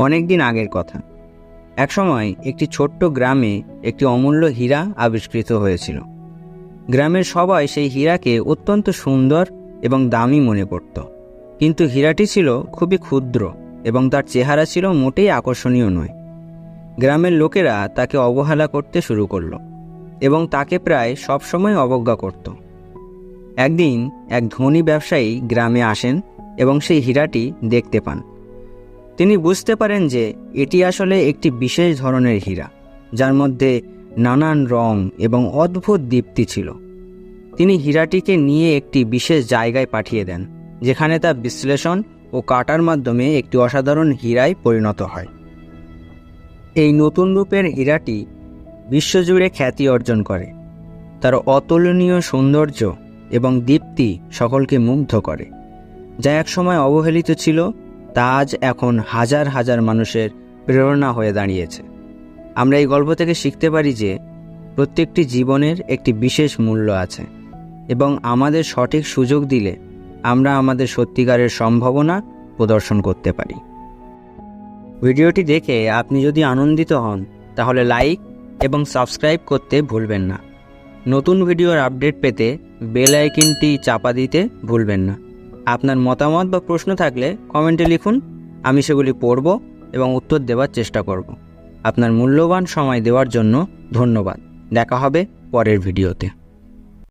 অনেক দিন আগের কথা। একসময় একটি ছোট্ট গ্রামে একটি অমূল্য হীরা আবিষ্কৃত হয়েছিল। গ্রামের সবাই সেই হীরাকে অত্যন্ত সুন্দর এবং দামি মনে করত। কিন্তু হীরাটি ছিল খুবই ক্ষুদ্র এবং তার চেহারা ছিল মোটেই আকর্ষণীয় নয়। গ্রামের লোকেরা তাকে অবহেলা করতে শুরু করল এবং তাকে প্রায় সবসময় অবজ্ঞা করত। একদিন এক ধনী ব্যবসায়ী গ্রামে আসেন এবং সেই হীরাটি দেখতে পান। তিনি বুঝতে পারেন যে এটি আসলে একটি বিশেষ ধরনের হীরা, যার মধ্যে নানান রং এবং অদ্ভুত দীপ্তি ছিল। তিনি হীরাটিকে নিয়ে একটি বিশেষ জায়গায় পাঠিয়ে দেন, যেখানে তা বিশ্লেষণ ও কাটার মাধ্যমে একটি অসাধারণ হীরায় পরিণত হয়। এই নতুন রূপের হীরাটি বিশ্বজুড়ে খ্যাতি অর্জন করে। তার অতুলনীয় সৌন্দর্য এবং দীপ্তি সকলকে মুগ্ধ করে, যা একসময় অবহেলিত ছিল তা আজ এখন হাজার হাজার মানুষের প্রেরণা হয়ে দাঁড়িয়েছে। আমরা এই গল্প থেকে শিখতে পারি যে প্রত্যেকটি জীবনের একটি বিশেষ মূল্য আছে এবং আমাদের সঠিক সুযোগ দিলে আমরা আমাদের সত্যিকারের সম্ভাবনা প্রদর্শন করতে পারি। ভিডিওটি দেখে আপনি যদি আনন্দিত হন, তাহলে লাইক এবং সাবস্ক্রাইব করতে ভুলবেন না। নতুন ভিডিওর আপডেট পেতে বেল আইকনটি চাপা দিতে ভুলবেন না। আপনার মতামত বা প্রশ্ন থাকলে কমেন্টে লিখুন। আমি সেগুলি পড়ব এবং উত্তর দেওয়ার চেষ্টা করব। আপনার মূল্যবান সময় দেওয়ার জন্য ধন্যবাদ। দেখা হবে পরের ভিডিওতে।